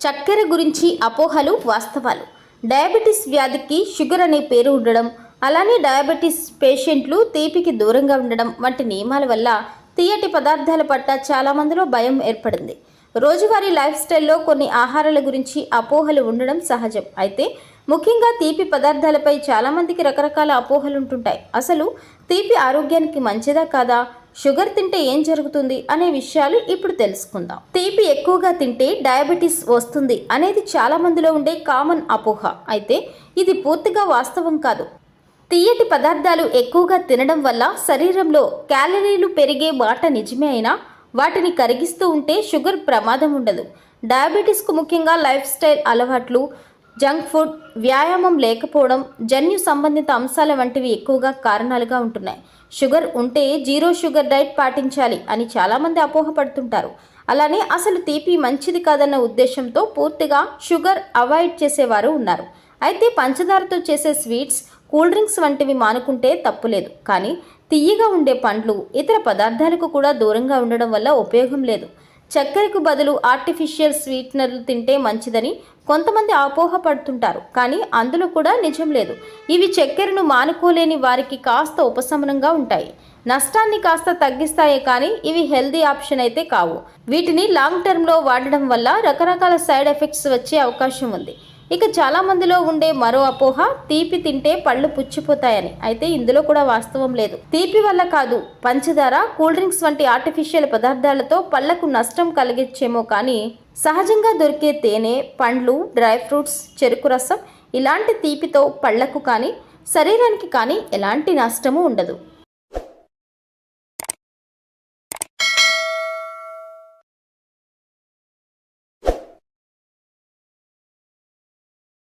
చక్కెర గురించి అపోహలు వాస్తవాలు. డయాబెటీస్ వ్యాధికి షుగర్ అనే పేరు ఉండడం అలానే డయాబెటీస్ పేషెంట్లు తీపికి దూరంగా ఉండడం వంటి నియమాల వల్ల తీయటి పదార్థాల పట్ల చాలా మందిలో భయం ఏర్పడింది. రోజువారీ లైఫ్ స్టైల్లో కొన్ని ఆహారాల గురించి అపోహలు ఉండడం సహజం. అయితే ముఖ్యంగా తీపి పదార్థాలపై చాలామందికి రకరకాల అపోహలు ఉంటుంటాయి అసలు తీపి ఆరోగ్యానికి మంచిదా కాదా? షుగర్ తింటే ఏం జరుగుతుంది అనే విషయాలు ఇప్పుడు తెలుసుకుందాం. తీపి ఎక్కువగా తింటే డయాబెటీస్ వస్తుంది అనేది చాలా మందిలో ఉండే కామన్ అపోహ. అయితే ఇది పూర్తిగా వాస్తవం కాదు. తీయటి పదార్థాలు ఎక్కువగా తినడం వల్ల శరీరంలో క్యాలరీలు పెరిగే మాట నిజమే అయినా వాటిని కరిగిస్తూ ఉంటే షుగర్ ప్రమాదం ఉండదు. డయాబెటీస్కు ముఖ్యంగా లైఫ్ స్టైల్ అలవాట్లు జంక్ ఫుడ్ వ్యాయామం లేకపోవడం జన్యు సంబంధిత అంశాల వంటివి ఎక్కువగా కారణాలుగా ఉంటున్నాయి. షుగర్ ఉంటే జీరో షుగర్ డైట్ పాటించాలి అని చాలామంది అపోహపడుతుంటారు. అలానే అసలు తీపి మంచిది కాదన్న ఉద్దేశంతో పూర్తిగా షుగర్ అవాయిడ్ చేసేవారు ఉన్నారు. అయితే పంచదారతో చేసే స్వీట్స్ కూల్ డ్రింక్స్ వంటివి మానుకుంటే తప్పులేదు కానీ తియ్యగా ఉండే పండ్లు ఇతర పదార్థాలకు కూడా దూరంగా ఉండడం వల్ల ఉపయోగం లేదు. చక్కెరకు బదులు ఆర్టిఫిషియల్ స్వీట్నర్లు తింటే మంచిదని కొంతమంది అపోహపడుతుంటారు కానీ అందులో కూడా నిజం లేదు. ఇవి చక్కెరను మానుకోలేని వారికి కాస్త ఉపశమనంగా ఉంటాయి. నష్టాన్ని కాస్త తగ్గిస్తాయే కానీ ఇవి హెల్దీ ఆప్షన్ అయితే కావు. వీటిని లాంగ్ టర్మ్లో వాడడం వల్ల రకరకాల సైడ్ ఎఫెక్ట్స్ వచ్చే అవకాశం ఉంది. ఇక చాలా మందిలో ఉండే మరో అపోహ తీపి తింటే పళ్ళు పుచ్చిపోతాయని. అయితే ఇందులో కూడా వాస్తవం లేదు. తీపి వల్ల కాదు పంచదార కూల్ డ్రింక్స్ వంటి ఆర్టిఫిషియల్ పదార్థాలతో పళ్ళకు నష్టం కలిగించేమో కానీ సహజంగా దొరికే తేనె పండ్లు డ్రై ఫ్రూట్స్ చెరుకు రసం ఇలాంటి తీపితో పళ్ళకు కానీ శరీరానికి కానీ ఎలాంటి నష్టము ఉండదు.